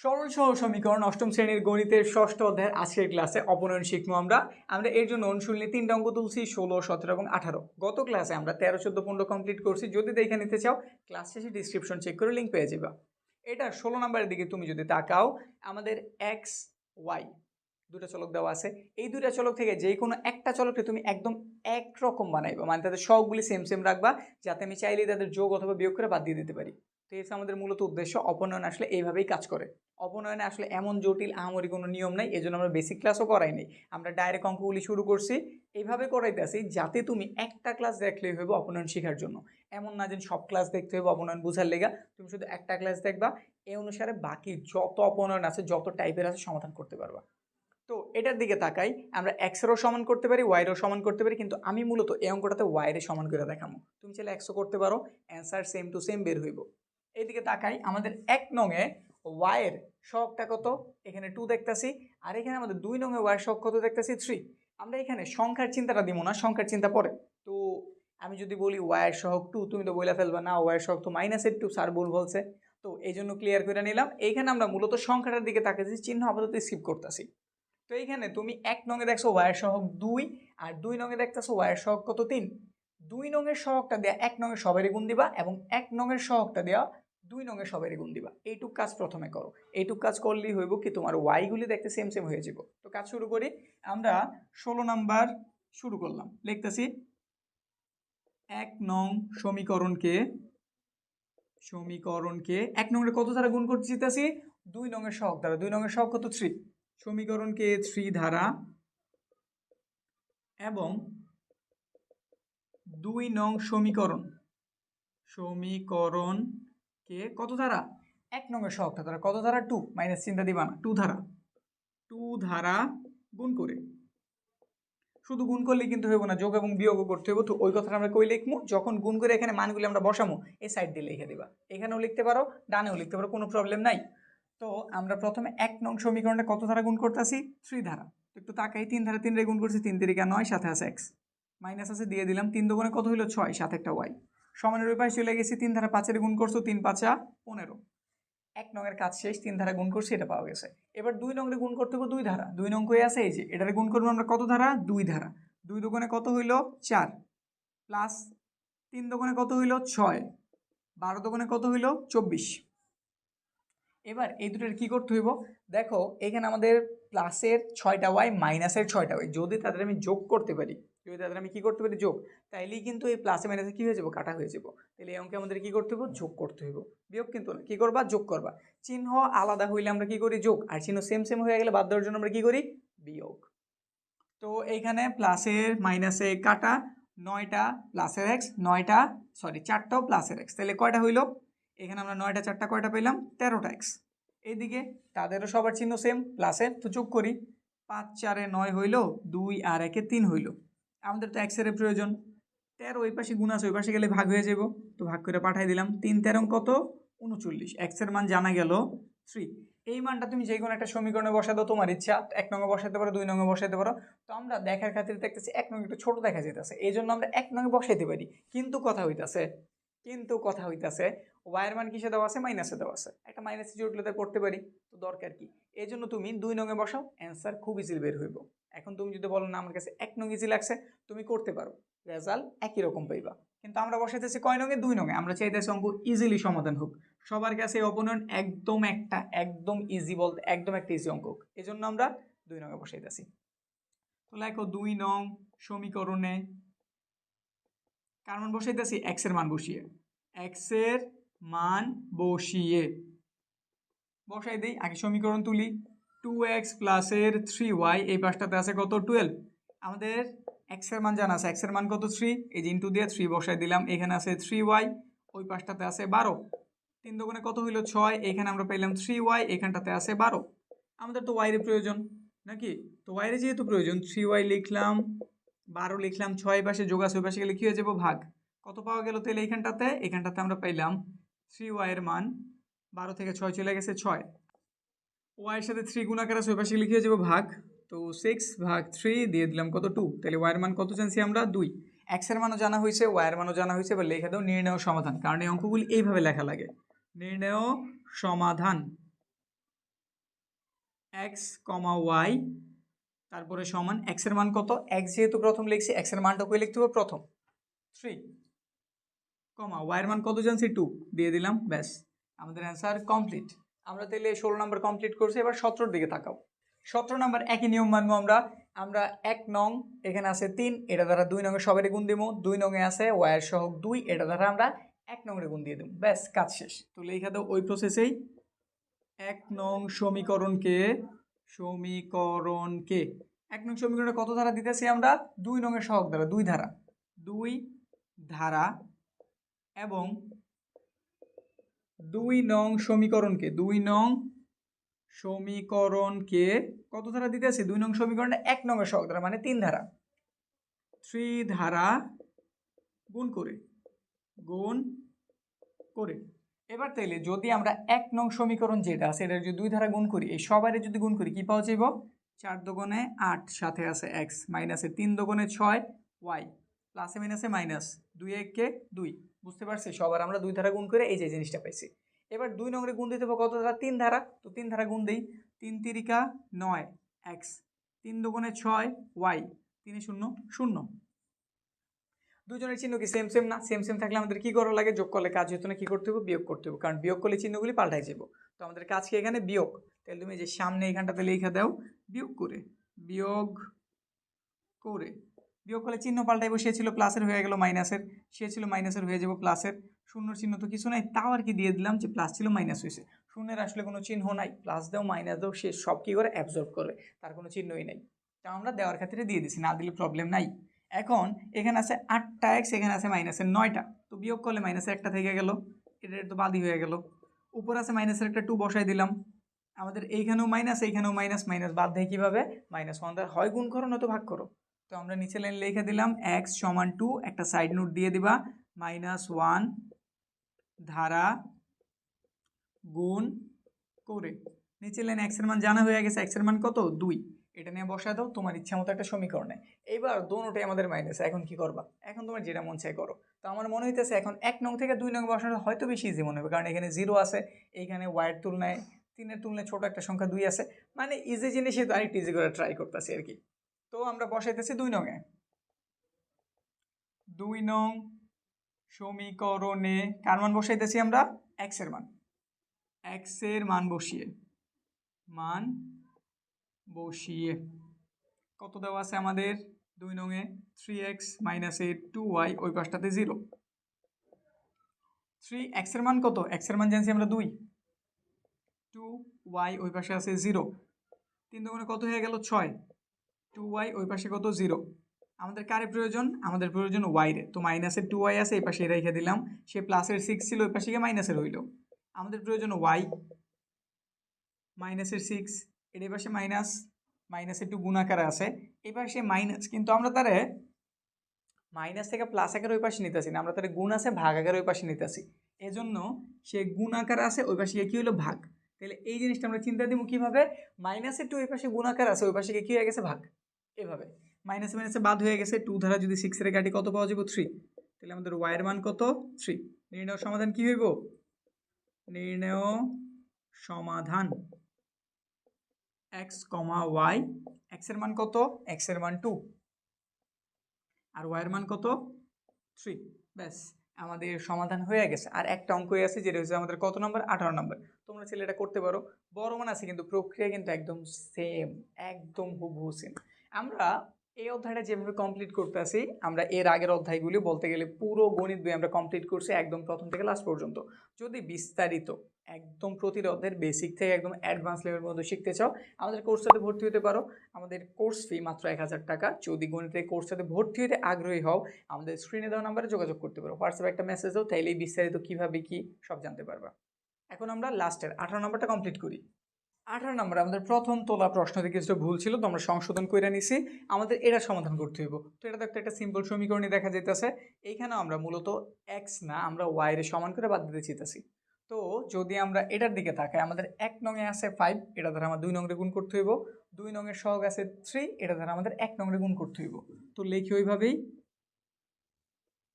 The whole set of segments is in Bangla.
সরল সহ সমীকরণ অষ্টম শ্রেণির গণিতের ষষ্ঠ অধ্যায়ের আজকের ক্লাসে অপনয়ন শিখব আমরা। আমরা এর জন্য অনুশীলনী তিনটা অঙ্ক তুলছি, ষোলো, সতেরো এবং আঠারো। গত ক্লাসে আমরা তেরো, চোদ্দ, পনেরো কমপ্লিট করছি। যদি দেখে নিতে চাও, ক্লাস শেষে ডিসক্রিপশন চেক করে লিঙ্ক পেয়ে যাবা। এটা ষোলো নাম্বারের দিকে তুমি যদি তাকাও, আমাদের এক্স ওয়াই দুটা চলক দেওয়া আছে। এই দুটা চলক থেকে যে কোনো একটা চলককে তুমি একদম একরকম বানাইবা। মানে তাদের সবগুলি সেম সেম রাখবা, যাতে আমি চাইলেই তাদের যোগ অথবা বিয়োগ করে বাদ দিয়ে দিতে পারি। তো হচ্ছে আমাদের মূলত উদ্দেশ্য, অপনয়ন আসলে এইভাবেই কাজ করে। অপনয়নে আসলে এমন জটিল আহামরি কোনো নিয়ম নাই এই জন্য আমরা বেসিক ক্লাসও করাই নাই। আমরা ডাইরেক্ট অঙ্কগুলি শুরু করছি, এইভাবে করাইতেছি যাতে তুমি একটা ক্লাস দেখলেই হইব অপনয়ন শেখার জন্য। এমন না যে সব ক্লাস দেখতে হইব অপনয়ন বুঝার লেগা, তুমি শুধু একটা ক্লাস দেখবা এই অনুসারে বাকি যত অপনয়ন আছে, যত টাইপের আছে সমাধান করতে পারবা। তো এটার দিকে তাকাই, আমরা এক্সেরও সমান করতে পারি ওয়াইরও সমান করতে পারি, কিন্তু আমি মূলত এই অঙ্কটাতে ওয়াইরে সমান করে দেখামো। তুমি চাইলে একশো করতে পারো অ্যান্সার সেম টু সেম বের হইব। এইদিকে তাকাই, আমাদের এক নঙে ওয়াইয়ের শখটা কত? এখানে টু দেখতেছি, আর এখানে আমাদের দুই নঙে ওয়াইয়ের শখ কত দেখতেছি? থ্রি আমরা এখানে সংখ্যার চিন্তাটা দিব না, সংখ্যার চিন্তা পরে। তো আমি যদি বলি ওয়াইয়ের শখ টু তুমি তো বইলা ফেলবা, না ওয়াইয়ের শখ তো মাইনাসের টু স্যার ভুল বলছে। তো এই জন্য ক্লিয়ার করে নিলাম। এইখানে আমরা মূলত সংখ্যাটার দিকে তাকাচ্ছি চিহ্ন আপাতত স্কিপ করতেছি। তো এইখানে তুমি এক নঙে দেখছ ওয়াইয়ের সহক দুই, আর দুই নঙে দেখতেছো ওয়াইয়ের সহক কত তিন। দুই নঙের সহকটা দেওয়া এক নঙের সবেরই গুণ দিবা, এবং এক নঙের সহকটা দেওয়া দুই নঙের সবেরই গুণ দিবা। এইটুক কাজ প্রথমে করো। এইটুক কাজ করলেই হইব কি তোমার ওয়াইগুলি দেখতে সেম সেম হয়ে যাব তো কাজ শুরু করি। আমরা ষোলো নাম্বার শুরু করলাম। লিখতেছি, এক নং সমীকরণকে সমীকরণকে, এক নংয়ের কত দ্বারা গুণ করতে চিতাছি দুই নঙের শখ দ্বারা। দুই নঙের শখ কত? থ্রি সমীকরণকে থ্রি ধারা এবং দুই নং সমীকরণ। সমীকরণ সমীকরণকে কত ধারা? এক নঙের সহকটা ধারা। কত ধারা? টু। মাইনাস চিন্তা দিবা না। টু ধারা। টু ধারা গুণ করে। শুধু গুণ করলে কিন্তু হইব না। যোগ এবং বিয়োগও করতে হইব। তো ওই কথাটা আমরা কই লিখব যখন গুণ করে এখানে মানগুলি আমরা বসামো, এই সাইড দিয়ে লিখে দিবা। এখানেও লিখতে পারো, ডানেও লিখতে পারো, কোনো প্রবলেম নাই। তো আমরা প্রথমে এক নং সমীকরণে কত ধারা গুণ করতেছি? থ্রি ধারা। একটু তাকাই, তিন ধারা তিন রে গুণ করছি, তিন তিরিকা নয়, সাথে আছে এক্স মাইনাস আছে, দিয়ে দিলাম। তিন দোকানে কত হইল? ছয়, সাথে একটা ওয়াই সমানের পাশে চলে গেছি, তিন ধারা পাঁচের গুণ করছ, তিন পাঁচা পনেরো। এক নঙের কাজ শেষ, তিন ধারা গুণ করছি, এটা পাওয়া গেছে। এবার দুই নংরে গুণ করতে হবে দুই ধারা। দুই নং হয়ে আছে? এই যে, এটারে গুণ করব আমরা কত ধারা? দুই ধারা। দুই দোকানে কত হইল? চার। প্লাস তিন দোকানে কত হইল? ছয়। বারো দোকানে কত হইল? চব্বিশ। এবার এই দুটোর কী করতে হইব? দেখো, এখানে আমাদের প্লাসের ছয়টা ওয়াই মাইনাসের ছয়টা ওয়াই যদি তাদের আমি যোগ করতে পারি যদি তাদের আমি কী করতে পারি? যোগ। তাইলেই কিন্তু এই প্লাসে মাইনাসে কী হয়ে যাব? কাটা হয়ে যাব। তাহলে এই অঙ্কে আমাদের কী করতে হইব? যোগ করতে হইব। বিয়োগ কিন্তু না। কী করবা? যোগ করবা। চিহ্ন আলাদা হইলে আমরা কী করি? যোগ। আর চিহ্ন সেম সেম হয়ে গেলে বাদ দেওয়ার জন্য আমরা কী করি? বিয়োগ। তো এইখানে প্লাসের মাইনাসে কাটা, নয়টা প্লাসের এক্স নয়টা সরি চারটাও প্লাসের এক্স তাহলে কয়টা হইল? এখানে আমরা নয়টা, চারটা কয়টা পেলাম? তেরোটা এক্স এইদিকে তাদেরও সবার চিহ্ন সেম প্লাসের তো যোগ করি। পাঁচ, চারে নয় হইল, দুই আর একে তিন হইল। আমাদের তো এক্সের প্রয়োজন। তেরো ওই পাশে গুণ আছে, ওই পাশে গেলে ভাগ হয়ে যাব তো ভাগ করে পাঠাই দিলাম। তিন তেরো কত? উনচল্লিশ এক্সের মান জানা গেল থ্রি এই মানটা তুমি যে কোনো একটা সমীকরণে বসা দাও, তোমার ইচ্ছা। এক নঙে বসাতে পারো, দুই নঙে বসাতে পারো। তো আমরা দেখার খাতিরে দেখতেছি এক নঙে একটু ছোটো দেখা যেতেছে এই জন্য আমরা এক নঙে বসাইতে পারি। কিন্তু কথা হইতাছে, কিন্তু কথা হইতাছে। ওয়াইয়ের মান কিসে দেওয়া আছে? মাইনাসে দেওয়া আছে। একটা মাইনাসে জটিলতা করতে পারি। তো দরকার কি? এই জন্য তুমি দুই নঙে বসাও। অ্যান্সার খুব ইজিলি বের হইব। এখন তুমি যদি বলো, না, আমার কাছে এক নং ইজি লাগছে, তুমি করতে পারো। রেজাল্ট একই রকম পাইবা। কিন্তু আমরা বসাইতেছি কয় নঙে দুই নঙে আমরা চাইতেছি অঙ্ক ইজিলি সমাধান হোক। সবার কাছে অপনয়ন একদম একটা, একদম ইজি বলতে, একদম একটা ইজি অঙ্ক হোক। এই জন্য আমরা দুই নঙে বসাইতেছি। তো লেখো, দুই নং সমীকরণে কার মান বসাইতেছি? এক্সের মান বসিয়ে। এক্সের মান বসিয়ে। বসাই দিই, আগে সমীকরণ তুলি। টু এক্স প্লাসের থ্রি ওয়াই এই পাশটাতে আছে কত? টুয়েলভ আমাদের এক্সের মান জানা আছে। এক্সের মান কত? থ্রি এই যে ইন্টু দিয়ে থ্রি বসাই দিলাম। এখানে আছে থ্রি ওয়াই ওই পাশটাতে আছে বারো। তিন দোকানে কত হইল? ছয়। এখানে আমরা পেলাম থ্রি ওয়াই এখানটাতে আছে বারো। আমাদের তো ওয়াইয়ের প্রয়োজন, নাকি? তো ওয়াইয়ের যেহেতু প্রয়োজন থ্রি ওয়াই লিখলাম, বারো লিখলাম, ছয় পাশে যোগ আছে, ওই পাশে গেলে কী হয়ে যাব? ভাগ। কত পাওয়া গেল তাহলে এখানটাতে? এখানটাতে আমরা পেলাম থ্রি ওয়াইয়ের মান, বারো থেকে ছয় চলে গেছে ছয়। ওয়াইয়ের সাথে থ্রি গুণাকার আছে, ওই পাশে লিখে হয়ে যাব ভাগ। তো সিক্স ভাগ থ্রি দিয়ে দিলাম কত? টু তাহলে ওয়াইয়ের মান কত জানছি আমরা? দুই। এক্সের মানও জানা হয়েছে ওয়াইয়ের মানও জানা হয়েছে, এবার লেখা দাও নির্ণয় সমাধান, কারণ এই অঙ্কগুলি এইভাবে লেখা লাগে। নির্ণয় সমাধান। এক্স কমা ওয়াই তারপরে সমান এক্সের মান কত? এক্স যেহেতু প্রথম লিখছি এক্সের মানটা কই লিখতে হবে? প্রথম। থ্রি কমা ওয়াইয়ের মান কত জানছি? টু দিয়ে দিলাম, ব্যাস। আমাদের অ্যান্সার কমপ্লিট আমরা তাহলে ষোলো নাম্বার কমপ্লিট করছি, এবার সতেরোর দিকে তাকাও। সতেরো নাম্বার একই নিয়ম মানবো আমরা। আমরা এক নং, এখানে আছে তিন, এটা দ্বারা দুই নঙে সবারই গুণ দিব দুই নঙে আছে ওয়ার সহক দুই, এটা দ্বারা আমরা এক নংরে গুণ দিয়ে দেবো ব্যাস, কাজ শেষ। তো লেখা দাও ওই প্রসেসেই এক নং সমীকরণকে সমীকরণকে। এক নং সমীকরণে কত ধারা দিতেছি আমরা? দুই নঙের সহক দ্বারা, দুই ধারা। দুই ধারা এবং দুই নং সমীকরণকে, দুই নং সমীকরণকে কত ধারা দিতে আছে? দুই নং সমীকরণে এক নংয়ের সহক ধারা মানে তিন ধারা। থ্রি ধারা গুণ করে গুণ করে। এবার তাইলে যদি আমরা এক নং সমীকরণ যেটা আছে এটা যদি দুই ধারা গুণ করি, এই সবারে যদি গুণ করি, কি পাওয়া যাইব? চার দোকানে আট, সাথে আছে এক্স, মাইনাসে তিন দোকানে ছয়, ওয়াই, প্লাসে মাইনাসে মাইনাস দুই এককে দুই। বুঝতে পারছি সবার আমরা দুই ধারা গুণ করে এই যে জিনিসটা পাইছি। এবার দুই নম্বরে গুণ দিতে হবে কত ধারা? তিন ধারা। তো তিন ধারা গুণ দিই। তিন তিরিকা নয় এক্স তিন দোকানে ছয় ওয়াই তিনে শূন্য শূন্য। দুজনের চিহ্ন কি সেম সেম না? সেম সেম থাকলে আমাদের কি করা লাগে? যোগ করলে কাজ হতো না, কি করতে হবে? বিয়োগ করতে হবে। কারণ বিয়োগ করলে চিহ্নগুলি পাল্টাই যাব তো আমাদের কাজ কি এখানে? বিয়োগ। তাহলে তুমি যে সামনে এখানটাতে লেখা দাও, বিয়োগ করে। বিয়োগ করে। বিয়োগ করলে চিহ্ন পাল্টাইবো, সে ছিল প্লাসের হয়ে গেল মাইনাসের সে ছিল মাইনাসের হয়ে যাব প্লাসের শূন্য চিহ্ন তো কিছু নাই, তাও আর কি দিয়ে দিলাম যে প্লাস ছিল মাইনাস হয়েছে। শূন্যের আসলে কোনো চিহ্ন নাই প্লাস দাও মাইনাস দাও, সে সব কী করে অ্যাবজর্ব করবে তার কোনো চিহ্নই নাই। তা আমরা দেওয়ার ক্ষেত্রে দিয়ে দিছি, না দিলে প্রবলেম নাই। এখন এখানে আছে আটটা এক্স এখানে আছে মাইনাসের নয়টা, তো বিয়োগ করলে মাইনাসের একটা থেকে গেল এটা তো বাদই হয়ে গেল। উপর আছে মাইনাসের একটা টু বসাই দিলাম, আমাদের এইখানেও মাইনাস এইখানেও মাইনাস মাইনাস বাদ দেয় কীভাবে? মাইনাস ওয়ান দ্বারা হয় গুণ করো, নয়তো ভাগ করো। তো আমরা নিচে লাইন লিখে দিলাম এক্স সমান টু একটা সাইড নোট দিয়ে দিবা মাইনাস ওয়ান ধারা গুণ করে। নিচে লাইন এক্সের মান জানা হয়ে গেছে এক্সের মান কত? দুই। এটা নিয়ে বসায় দাও, তোমার ইচ্ছা মতো একটা সমীকরণে। এইবার দোনোটাই আমাদের মাইনাস এখন কি করবা? এখন তোমার যেটা মন চাই করো। তো আমার মনে হইতেছে এখন এক নং থেকে দুই নং বসানো হয়তো বেশি ইজি মনে হবে, কারণ এখানে জিরো আছে, এইখানে ওয়াইয়ের তুলনায় তিনের তুলনায় ছোট একটা সংখ্যা দুই আছে। মানে ইজি জিনিসই তো আরেকটু ইজি করে ট্রাই করতেছি আর কি। তো আমরা বসাইতেছি দুই নংয়ে দুই নং সমীকরণে কার মান বসাইতেছি আমরা? এক্সের মান। এক্সের মান বসিয়ে। মান বসিয়ে। কত দেওয়া আছে আমাদের? দুই নংয়ে three X minus eight two Y ওই পাশটাতে জিরো থ্রি এক্সের মান কত? এক্সের মান জানছি আমরা দুই। টু ওয়াই ওই পাশে আছে জিরো তিন দোকানে কত হয়ে গেল? ছয়। টু ওয়াই ওই পাশে কত? জিরো আমাদের কারে প্রয়োজন? আমাদের প্রয়োজন ওয়াইরে তো মাইনাসের টু ওয়াই আছে, এই পাশে রেখে দিলাম। সে প্লাসের সিক্স ছিল, ওই পাশে গিয়ে মাইনাসের হইল আমাদের প্রয়োজন ওয়াই মাইনাসের সিক্স এর এই পাশে মাইনাস মাইনাস একটু গুণাকারে আছে। এই পাশে মাইনাস কিন্তু আমরা তারে মাইনাস থেকে প্লাস আকার ওই পাশে নিতেছি না, আমরা তারে গুণ আছে, ভাগ আকার ওই পাশে নিতেছি। এজন্য সে গুণ আকার আছে, ওই পাশে গিয়ে কী হলো ভাগ। তাহলে এই জিনিসটা আমরা চিন্তা দিব কীভাবে? মাইনাসের টু ওই পাশে গুণাকার আছে, ওই পাশে গিয়ে কী হয়ে গেছে? ভাগ। এভাবে। মাইনাসে মাইনাসে বাদ হয়ে গেছে। টু ধারা যদি সিক্সের কাটি কত পাওয়া যাবে? থ্রি তাহলে আমাদের ওয়াইয়ের মান কত? থ্রি নির্ণয় সমাধান কী হইব? নির্ণয় সমাধান। এক্স কমা ওয়াই এক্সের মান কত? এক্সের মান টু আর ওয়াইয়ের মান কত? থ্রি ব্যাস, আমাদের সমাধান হয়ে গেছে। আর একটা অঙ্কই আছে যেটা হচ্ছে আমাদের কত নম্বর আঠারো নম্বর তোমরা ছেলে এটা করতে পারো। বড় মান আছে কিন্তু, প্রক্রিয়া কিন্তু একদম সেম একদম হুবহু সেম আমরা এই অধ্যায়টা যেভাবে কমপ্লিট করতে আসি আমরা এর আগের অধ্যায়গুলি বলতে গেলে পুরো গণিত বই আমরা কমপ্লিট করছি একদম প্রথম থেকে লাস্ট পর্যন্ত। যদি বিস্তারিত একদম প্রতিটা অধ্যায়ের বেসিক থেকে একদম অ্যাডভান্স লেভেল পর্যন্ত শিখতে চাও, আমাদের কোর্সটাতে ভর্তি হতে পারো। আমাদের কোর্স ফি মাত্র এক হাজার টাকা। যদি গণিতের কোর্সটাতে ভর্তি হতে আগ্রহী হও, আমাদের স্ক্রিনে দেওয়া নাম্বারে যোগাযোগ করতে পারো। হোয়াটসঅ্যাপে একটা মেসেজ দাও, তাইলেই বিস্তারিত কীভাবে কী সব জানতে পারবা। এখন আমরা লাস্টের আঠারো নম্বরটা কমপ্লিট করি। আঠারো নম্বর, আমাদের প্রথম তোলা প্রশ্ন থেকে কিছুটা ভুল ছিল, তো আমরা সংশোধন করে নিছি। আমাদের এটা সমাধান করতে হইব। তো এটা দেখতে একটা সিম্পল সমীকরণই দেখা যেতেছে এইখানেও আমরা মূলত এক্স না, আমরা ওয়াইয়ের সমান করে বাদ দিতে চেতেছি তো যদি আমরা এটার দিকে তাকাই, আমাদের এক নঙে আছে ফাইভ এটা দ্বারা আমার দুই নংরে গুণ করতে হইব। দুই নঙের সহগ আছে থ্রি এটা দ্বারা আমাদের এক নংরে গুণ করতে হইব। তো লেখি ওইভাবেই,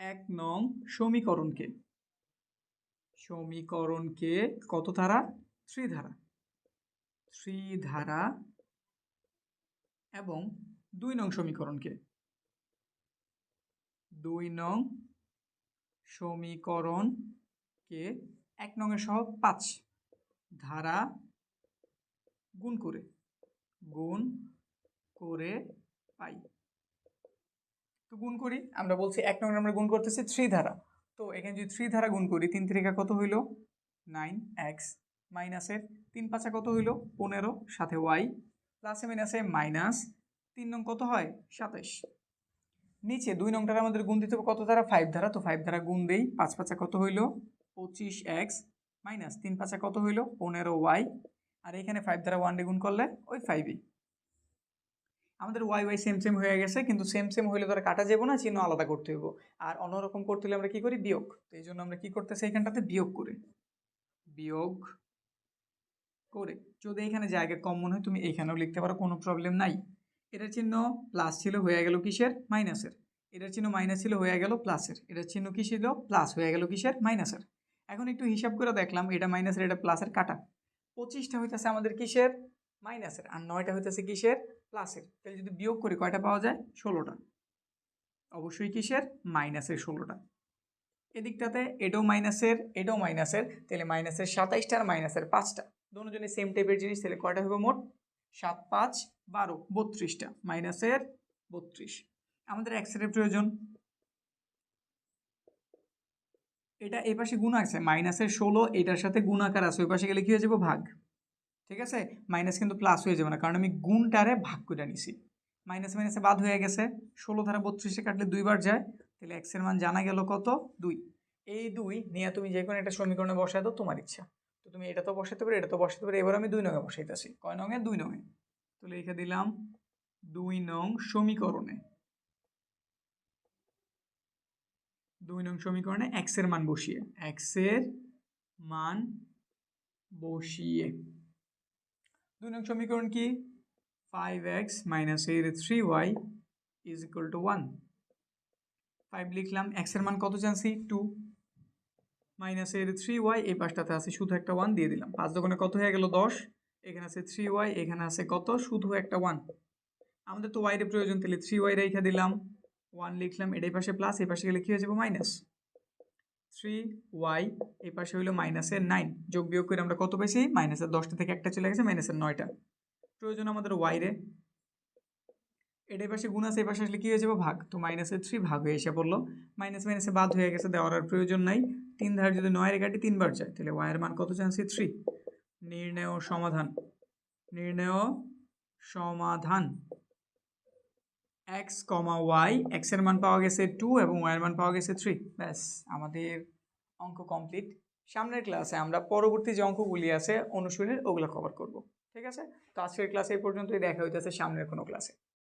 এক নং সমীকরণকে সমীকরণকে কত ধারা? থ্রি ধারা। থ্রি ধারা এবং দুই নং সমীকরণকে। দুই নং সমীকরণকে এক নংয়ের সহ পাঁচ ধারা গুণ করে গুণ করে পাই। তো গুণ করি, আমরা বলছি এক নং আমরা গুণ করতেছি থ্রি ধারা তো এখানে যদি থ্রি ধারা গুণ করি, তিন তিরিকা কত হইল? নাইন এক্স মাইনাসের তিন পাঁচা কত হইল? পনেরো, সাথে ওয়াই। প্লাসে মাইনাসে মাইনাস তিন নং কত হয়? সাতাইশ নিচে দুই নংটার আমাদের গুণ দিতে হবে কত ধারা ফাইভ ধারা তো ফাইভ ধারা গুণ দেই। পাঁচ পাঁচা কত হইল? পঁচিশ এক্স মাইনাস তিন পাঁচা কত হইল? পনেরো ওয়াই আর এখানে ফাইভ দ্বারা ওয়ান ডে গুণ করলে ওই ফাইভই আমাদের ওয়াই ওয়াই সেম সেম হয়ে গেছে, কিন্তু সেম সেম হইলে তো আর কাটা যাব না, চিহ্ন আলাদা করতে হইব। আর অন্যরকম করতে হলে আমরা কি করি? বিয়োগ। তো এই জন্য আমরা কি করতেছি এখানটাতে? বিয়োগ করে। বিয়োগ করে। যদি এখানে জায়গা কম মনে হয়, তুমি এইখানেও লিখতে পারো, কোনো প্রবলেম নাই। এটার চিহ্ন প্লাস ছিল, হয়ে গেল কিসের? মাইনাসের এটার চিহ্ন মাইনাস ছিল, হয়ে গেল প্লাসের এটার চিহ্ন কি ছিল? প্লাস হয়ে গেল কিসের? মাইনাসের এখন একটু হিসাব করে দেখলাম, এটা মাইনাসের এটা প্লাসের কাটা। পঁচিশটা হইতেছে আমাদের কিসের? মাইনাসের আর নয়টা হইতেছে কিসের? প্লাসের তাহলে যদি বিয়োগ করি, কয়টা পাওয়া যায়? ষোলোটা। অবশ্যই কিসের? মাইনাসের ষোলোটা। এদিকটাতে এটাও মাইনাসের এটাও মাইনাসের তাহলে মাইনাসের সাতাইশটা আর মাইনাসের পাঁচটা। দুজনে সেম টাইপের জিনিস তাহলে কয়টা হবে মোট সাত, পাঁচ, বারো, বত্রিশটা। মাইনাসের বত্রিশ। আমাদের এক্সের প্রয়োজন। এটা এই পাশে গুণ আছে। মাইনাসের ষোলো, এটার সাথে গুণাকার আছে। ওই পাশে গেলে কী হয়ে যাব? ভাগ। ঠিক আছে? মাইনাস কিন্তু প্লাস হয়ে যাবে না। কারণ আমি গুণটারে ভাগ করে নিছি। মাইনাস মাইনাসে বাদ হয়ে গেছে। ষোলো ধারা বত্রিশে কাটলে দুইবার যায়। তাহলে এক্সের মান জানা গেল কত? দুই। এই দুই নিয়ে তুমি যে কোনো একটা সমীকরণে বসায় দাও, তোমার ইচ্ছা। তো তুমি এটা তো বসাতে পারো, এটা তো বসাতে পারো, এবার আমি দুই নঙে বসাইতেছি। কয় নঙে দুই নঙে তো লিখে দিলাম, দুই নং সমীকরণে। দুই নং সমীকরণে এক্সের মান বসিয়ে এক্সের মান বসিয়ে। দুই নং সমীকরণ কি? ফাইভ এক্স মাইনাস এর three Y is equal to one five লিখলাম এক্সের মান কত জানছি? টু মাইনাস এর থ্রি ওয়াই এই পাশটাতে আছে শুধু একটা ওয়ান দিয়ে দিলাম। পাঁচ দোকানে কত হয়ে গেল? দশ। এখানে আছে থ্রি ওয়াই এখানে আছে কত? শুধু একটা ওয়ান আমাদের তো ওয়াইয়ের প্রয়োজন, তাহলে থ্রি ওয়াই রেখে দিলাম। ওয়ান লিখলাম এটাই পাশে প্লাস এই পাশে গেলে কী হয়ে যাবে? মাইনাস থ্রি ওয়াই এই পাশে হইল মাইনাসের নাইন যোগ বিয়োগ করে আমরা কত পেয়েছি মাইনাসের দশটা থেকে একটা চলে গেছে মাইনাসের নয়টা। প্রয়োজন আমাদের ওয়াইরে এটাই পাশে গুণ আছে, এই পাশে আসলে কী হয়ে যাবে? ভাগ। তো মাইনাসের থ্রি ভাগ হয়ে এসে পড়ল। মাইনাস মাইনাসে বাদ হয়ে গেছে, দেওয়ার আর প্রয়োজন নাই। তিন ধার যদি নয়ের কাটি তিনবার যায়, তাহলে ওয়াইয়ের মান কত চান্সি থ্রি নির্ণয় সমাধান। নির্ণয় সমাধান। এক্স কমা ওয়াই এক্সের মান পাওয়া গেছে টু এবং ওয়াইয়ের মান পাওয়া গেছে থ্রি ব্যাস, আমাদের অঙ্ক কমপ্লিট সামনের ক্লাসে আমরা পরবর্তী যে অঙ্কগুলি আছে, অনুশীলনের ওগুলো কভার করব। ঠিক আছে? তো আজকের ক্লাসে এই পর্যন্তই। দেখা হইতেছে সামনের কোনো ক্লাসে